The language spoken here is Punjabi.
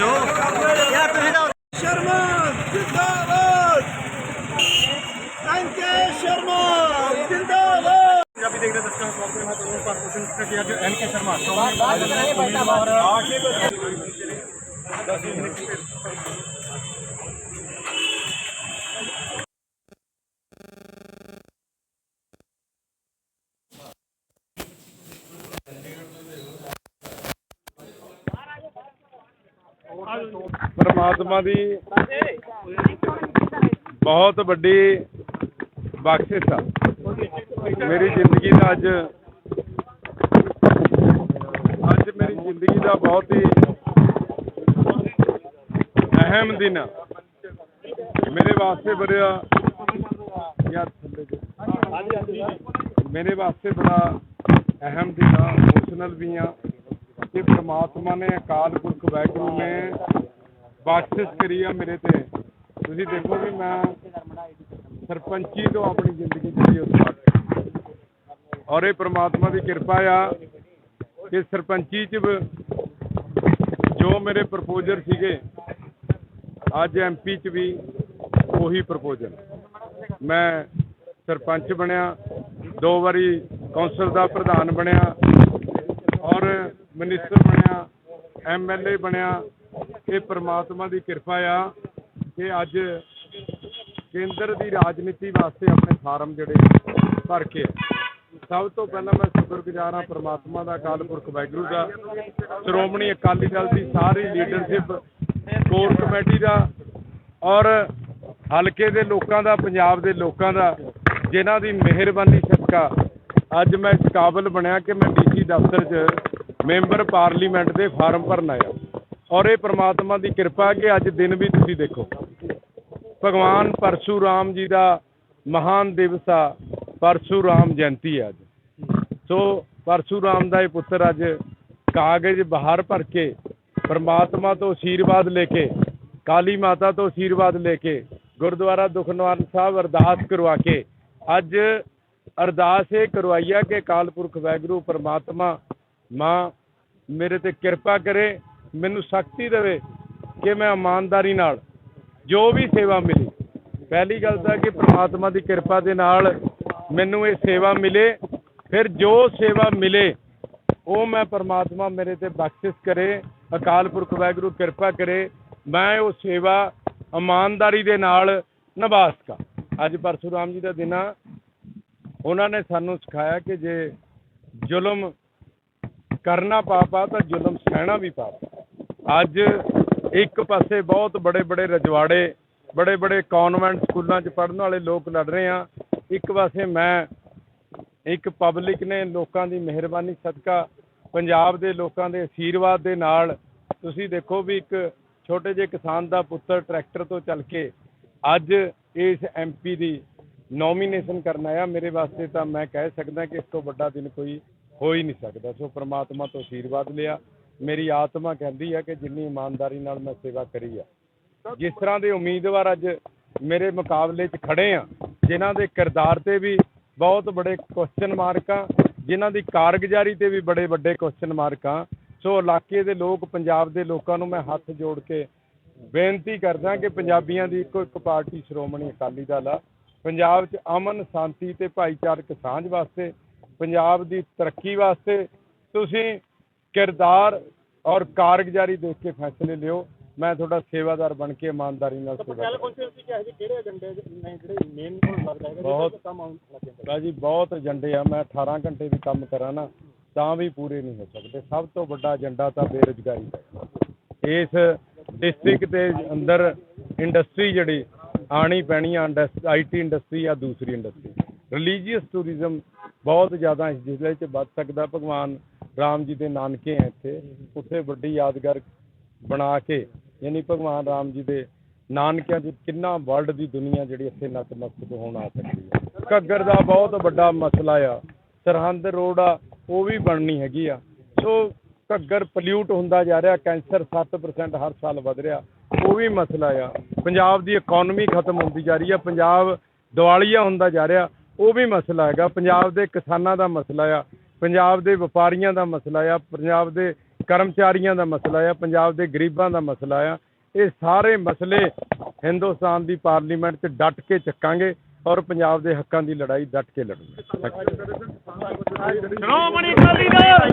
ਜੋ ਯਾਰ ਤੁਸੀਂ ਤਾਂ ਸ਼ਰਮਾ ਜਿੰਦਾਬਾਦ। ਐਨਕੇ ਸ਼ਰਮਾ। ਜਿੰਦਾਬਾਦ। ਪੰਜਾਬੀ ਦੇਖਦੇ ਦਰਸ਼ਕਾਂ ਦਾ ਸਵਾਗਤ ਹੈ। ਮੈਂ ਤੁਹਾਨੂੰ ਕਾਰਪੋਰੇਸ਼ਨ ਸੈਕਟਰੀ ਅੱਜ ਐਨ ਕੇ ਸ਼ਰਮਾ। ਚੌਹਾਨ ਉਮੀਦਵਾਰ ਪਰਮਾਤਮਾ ਦੀ ਬਹੁਤ ਵੱਡੀ ਬਖਸ਼ਿਸ਼ ਆ। ਮੇਰੀ ਜ਼ਿੰਦਗੀ ਦਾ ਅੱਜ ਅੱਜ ਮੇਰੀ ਜ਼ਿੰਦਗੀ ਦਾ ਬਹੁਤ ਹੀ ਅਹਿਮ ਦਿਨ ਆ। ਮੇਰੇ ਵਾਸਤੇ ਬੜਾ ਯਾਰ ਮੇਰੇ ਵਾਸਤੇ ਬੜਾ ਅਹਿਮ ਦਿਨ ਆ ਇਮੋਸ਼ਨਲ ਵੀ ਆ। ਕਿ ਪ੍ਰਮਾਤਮਾ ਨੇ ਅਕਾਲ ਪੁਰਖ ਵਾਹਿਗੁਰੂ ਨੇ ਬਖਸ਼ਿਸ਼ ਕਰੀ ਆ ਮੇਰੇ ਤੇ। ਤੁਸੀਂ ਦੇਖੋ ਵੀ ਮੈਂ ਸਰਪੰਚੀ ਤੋਂ ਆਪਣੀ ਜ਼ਿੰਦਗੀ ਜਿਹੜੀ ਉਹ ਔਰ ਇਹ ਪ੍ਰਮਾਤਮਾ ਦੀ ਕਿਰਪਾ ਆ ਕਿ ਸਰਪੰਚੀ ਚ ਬ- ਜੋ ਮੇਰੇ ਪ੍ਰਪੋਜ਼ਰ ਸੀਗੇ, ਅੱਜ ਐਮਪੀ ਚ ਵੀ ਉਹੀ ਪ੍ਰਪੋਜ਼ਲ ਮੈਂ ਸਰਪੰਚ ਬਣਿਆ, ਦੋ ਵਾਰੀ ਕੌਂਸਲ ਦਾ ਪ੍ਰਧਾਨ ਬਣਿਆ ਮਨਿਸਟਰ ਬਣਿਆ ਐਮਐਲਏ ਬਣਿਆ, ਇਹ ਪ੍ਰਮਾਤਮਾ ਦੀ ਕਿਰਪਾ ਆ ਕਿ ਅੱਜ ਕੇਂਦਰ ਦੀ ਰਾਜਨੀਤੀ ਵਾਸਤੇ ਆਪਣੇ ਫਾਰਮ ਜਿਹੜੇ ਭਰ ਕੇ ਸਭ ਤੋਂ ਪਹਿਲਾਂ ਮੈਂ ਸ਼ੁਕਰਗੁਜ਼ਾਰ ਹਾਂ ਪ੍ਰਮਾਤਮਾ ਦਾ, ਅਕਾਲ ਪੁਰਖ ਵਾਹਿਗੁਰੂ ਦਾ, ਸ਼੍ਰੋਮਣੀ ਅਕਾਲੀ ਦਲ ਦੀ ਸਾਰੀ ਲੀਡਰਸ਼ਿਪ ਕੋਰ ਕਮੇਟੀ ਦਾ ਔਰ ਹਲਕੇ ਦੇ ਲੋਕਾਂ ਦਾ, ਪੰਜਾਬ ਦੇ ਲੋਕਾਂ ਦਾ, ਜਿਨ੍ਹਾਂ ਦੀ ਮਿਹਰਬਾਨੀ ਸਦਕਾ ਅੱਜ ਮੈਂ ਇਸ ਕਾਬਲ ਬਣਿਆ ਕਿ ਮੈਂ ਡੀਸੀ ਦਫ਼ਤਰ 'ਚ ਮੈਂਬਰ ਪਾਰਲੀਮੈਂਟ ਦੇ ਫਾਰਮ ਭਰਨਾ ਆ। ਔਰ ਇਹ ਪ੍ਰਮਾਤਮਾ ਦੀ ਕਿਰਪਾ ਕਿ ਅੱਜ ਦਿਨ ਵੀ ਤੁਸੀਂ ਦੇਖੋ। ਭਗਵਾਨ ਪਰਸ਼ੂਰਾਮ ਜੀ ਦਾ ਮਹਾਨ ਦਿਵਸ ਆ। ਪਰਸ਼ੂਰਾਮ ਜਯੰਤੀ ਆ ਅੱਜ। ਸੋ ਪਰਸ਼ੂਰਾਮ ਦਾ ਇਹ ਪੁੱਤਰ ਅੱਜ ਕਾਗਜ਼ ਬਾਹਰ ਭਰ ਕੇ ਪਰਮਾਤਮਾ ਤੋਂ ਆਸ਼ੀਰਵਾਦ ਲੈ ਕੇ, ਕਾਲੀ ਮਾਤਾ ਤੋਂ ਆਸ਼ੀਰਵਾਦ ਲੈ ਕੇ, ਗੁਰਦੁਆਰਾ ਦੁਖਨਿਵਾਰਨ ਸਾਹਿਬ ਅਰਦਾਸ ਕਰਵਾ ਕੇ, ਅੱਜ ਅਰਦਾਸ ਇਹ ਕਰਵਾਈ ਆ ਕਿ ਅਕਾਲ ਪੁਰਖ ਵਾਹਿਗੁਰੂ ਪਰਮਾਤਮਾ ਮਾਂ, ਮੇਰੇ ਤੇ ਕਿਰਪਾ ਕਰੇ, ਮੈਨੂੰ ਸ਼ਕਤੀ ਦੇਵੇ ਕਿ ਮੈਂ ਇਮਾਨਦਾਰੀ ਨਾਲ ਜੋ ਵੀ ਸੇਵਾ ਮਿਲੀ। ਪਹਿਲੀ ਗੱਲ ਤਾਂ ਕਿ ਪ੍ਰਮਾਤਮਾ ਦੀ ਕਿਰਪਾ ਦੇ ਨਾਲ ਮੈਨੂੰ ਇਹ ਸੇਵਾ ਮਿਲੇ। ਫਿਰ ਜੋ ਸੇਵਾ ਮਿਲੇ, ਉਹ ਮੈਂ ਪ੍ਰਮਾਤਮਾ ਮੇਰੇ ਤੇ ਬਖਸ਼ਿਸ਼ ਕਰੇ, ਅਕਾਲ ਪੁਰਖ ਵਾਹਿਗੁਰੂ ਕਿਰਪਾ ਕਰੇ, ਮੈਂ ਉਹ ਸੇਵਾ ਇਮਾਨਦਾਰੀ ਦੇ ਨਾਲ ਨਿਭਾ ਸਕਾਂ ਅੱਜ ਪਰਸੂਰਾਮ ਜੀ ਦਾ ਦਿਨ ਆ। ਉਹਨਾਂ ਨੇ ਸਾਨੂੰ ਸਿਖਾਇਆ ਕਿ ਜੇ ਜ਼ੁਲਮ ਕਰਨਾ ਪਾਪ ਆ, ਤਾਂ ਜ਼ੁਲਮ ਸਹਿਣਾ ਵੀ ਪਾਪ ਆ। ਅੱਜ ਇੱਕ ਪਾਸੇ ਬਹੁਤ ਬੜੇ ਬੜੇ ਰਜਵਾੜੇ, ਬੜੇ ਬੜੇ ਕਨਵੈਂਟ ਸਕੂਲਾਂ 'ਚ ਪੜ੍ਹਨ ਵਾਲੇ ਲੋਕ ਲੜ ਰਹੇ ਆ ਇੱਕ ਪਾਸੇ ਮੈਂ, ਇੱਕ ਪਬਲਿਕ ਨੇ ਲੋਕਾਂ ਦੀ ਮਿਹਰਬਾਨੀ ਸਦਕਾ, ਪੰਜਾਬ ਦੇ ਲੋਕਾਂ ਦੇ ਆਸ਼ੀਰਵਾਦ ਦੇ ਨਾਲ ਤੁਸੀਂ ਦੇਖੋ ਵੀ ਇੱਕ ਛੋਟੇ ਜਿਹੇ ਕਿਸਾਨ ਦਾ ਪੁੱਤਰ ਟਰੈਕਟਰ ਤੋਂ ਚੱਲ ਕੇ ਅੱਜ ਇਸ ਐਮਪੀ ਦੀ ਨੋਮੀਨੇਸ਼ਨ ਕਰਨ ਆਇਆ ਮੇਰੇ ਵਾਸਤੇ ਤਾਂ ਮੈਂ ਕਹਿ ਸਕਦਾ ਕਿ ਇਸ ਤੋਂ ਵੱਡਾ ਦਿਨ ਕੋਈ ਹੋ ਹੀ ਨਹੀਂ ਸਕਦਾ। ਸੋ ਪ੍ਰਮਾਤਮਾ ਤੋਂ ਆਸ਼ੀਰਵਾਦ ਲਿਆ। ਮੇਰੀ ਆਤਮਾ ਕਹਿੰਦੀ ਹੈ ਕਿ ਜਿੰਨੀ ਇਮਾਨਦਾਰੀ ਨਾਲ ਮੈਂ ਸੇਵਾ ਕਰੀ ਆ। ਜਿਸ ਤਰ੍ਹਾਂ ਦੇ ਉਮੀਦਵਾਰ ਅੱਜ ਮੇਰੇ ਮੁਕਾਬਲੇ 'ਚ ਖੜੇ ਆ, ਜਿਨ੍ਹਾਂ ਦੇ ਕਿਰਦਾਰ ਤੇ ਵੀ ਬਹੁਤ ਬੜੇ ਕੁਐਸਚਨ ਮਾਰਕ ਆ, ਜਿਨ੍ਹਾਂ ਦੀ ਕਾਰਗੁਜ਼ਾਰੀ ਤੇ ਵੀ ਬੜੇ ਵੱਡੇ ਕੁਐਸਚਨ ਮਾਰਕ ਆ। ਸੋ ਇਲਾਕੇ ਦੇ ਲੋਕ, ਪੰਜਾਬ ਦੇ ਲੋਕਾਂ ਨੂੰ ਮੈਂ ਹੱਥ ਜੋੜ ਕੇ ਬੇਨਤੀ ਕਰਦਾ ਕਿ ਪੰਜਾਬੀਆਂ ਦੀ ਇੱਕੋ ਇੱਕ ਪਾਰਟੀ ਸ਼੍ਰੋਮਣੀ ਅਕਾਲੀ ਦਲ ਆ। ਪੰਜਾਬ 'ਚ ਅਮਨ, ਸ਼ਾਂਤੀ ਤੇ ਭਾਈਚਾਰਕ ਸਾਂਝ ਵਾਸਤੇ ਪੰਜਾਬ ਦੀ ਤਰੱਕੀ ਵਾਸਤੇ ਤੁਸੀਂ ਕਿਰਦਾਰ ਔਰ ਕਾਰਗੁਜ਼ਾਰੀ ਦੇਖ ਕੇ ਫੈਸਲੇ ਲਿਓ। ਮੈਂ ਤੁਹਾਡਾ ਸੇਵਾਦਾਰ ਬਣ ਕੇ ਇਮਾਨਦਾਰੀ ਨਾਲ ਸੇਵਾ ਪਟਿਆਲਾ ਕਰਾਂਗਾ। ਕੌਂਸਟੀਟਿਊਂਸੀ ਕਿਹੋ ਜਿਹੇ ਕਿਹੜੇ ਏਜੰਡੇ ਨੇ ਜਿਹੜੇ ਮੇਨ ਤੁਹਾਨੂੰ ਲੱਗਦਾ ਹੈਗਾ ਬਹੁਤ- ਭਾਜੀ ਬਹੁਤ ਏਜੰਡੇ ਆ। ਮੈਂ 18 ਘੰਟੇ ਵੀ ਕੰਮ ਕਰਾਂ ਨਾ ਤਾਂ ਵੀ ਪੂਰੇ ਨਹੀਂ ਹੋ ਸਕਦੇ। ਸਭ ਤੋਂ ਵੱਡਾ ਏਜੰਡਾ ਤਾਂ ਬੇਰੁਜ਼ਗਾਰੀ ਦਾ। ਇਸ ਡਿਸਟ੍ਰਿਕਟ ਦੇ ਅੰਦਰ ਇੰਡਸਟਰੀ ਜਿਹੜੀ ਆਣੀ ਪੈਣੀ ਆ ਆਈਟੀ ਇੰਡਸਟਰੀ ਆ ਦੂਸਰੀ ਇੰਡਸਟਰੀ ਰਿਲੀਜੀਅਸ ਟੂਰਿਜ਼ਮ ਬਹੁਤ ਜ਼ਿਆਦਾ ਇਸ ਜ਼ਿਲ੍ਹੇ 'ਚ ਵੱਧ ਸਕਦਾ। ਭਗਵਾਨ ਰਾਮ ਜੀ ਦੇ ਨਾਨਕੇ ਹੈ ਇੱਥੇ। ਉੱਥੇ ਵੱਡੀ ਯਾਦਗਾਰ ਬਣਾ ਕੇ, ਯਾਨੀ ਭਗਵਾਨ ਰਾਮ ਜੀ ਦੇ ਨਾਨਕਿਆਂ 'ਚ ਕਿੰਨਾ ਵਰਲਡ ਦੀ ਦੁਨੀਆ ਜਿਹੜੀ ਇੱਥੇ ਨਤਮਸਤਕ ਹੋਣ ਆ ਸਕਦੀ ਹੈ। ਘੱਗਰ ਦਾ ਬਹੁਤ ਵੱਡਾ ਮਸਲਾ ਆ। ਸਰਹੰਦ ਰੋਡ ਆ, ਉਹ ਵੀ ਬਣਨੀ ਹੈਗੀ ਆ। ਸੋ ਘੱਗਰ ਪੋਲਿਊਟ ਹੁੰਦਾ ਜਾ ਰਿਹਾ, ਕੈਂਸਰ 7% ਹਰ ਸਾਲ ਵਧ ਰਿਹਾ, ਉਹ ਵੀ ਮਸਲਾ ਆ। ਪੰਜਾਬ ਦੀ ਇਕਨੋਮੀ ਖਤਮ ਹੁੰਦੀ ਜਾ ਰਹੀ ਆ। ਪੰਜਾਬ ਦਿਵਾਲੀਆ ਹੁੰਦਾ ਜਾ ਰਿਹਾ। ਉਹ ਵੀ ਮਸਲਾ ਹੈਗਾ। ਪੰਜਾਬ ਦੇ ਕਿਸਾਨਾਂ ਦਾ ਮਸਲਾ ਆ, ਪੰਜਾਬ ਦੇ ਵਪਾਰੀਆਂ ਦਾ ਮਸਲਾ ਆ, ਪੰਜਾਬ ਦੇ ਕਰਮਚਾਰੀਆਂ ਦਾ ਮਸਲਾ ਆ, ਪੰਜਾਬ ਦੇ ਗਰੀਬਾਂ ਦਾ ਮਸਲਾ ਆ। ਇਹ ਸਾਰੇ ਮਸਲੇ ਹਿੰਦੁਸਤਾਨ ਦੀ ਪਾਰਲੀਮੈਂਟ 'ਚ ਡਟ ਕੇ ਚੱਕਾਂਗੇ ਔਰ ਪੰਜਾਬ ਦੇ ਹੱਕਾਂ ਦੀ ਲੜਾਈ ਡਟ ਕੇ ਲੜੂਗੇ। ਸ਼੍ਰੋਮਣੀ ਅਕਾਲੀ ਦਲ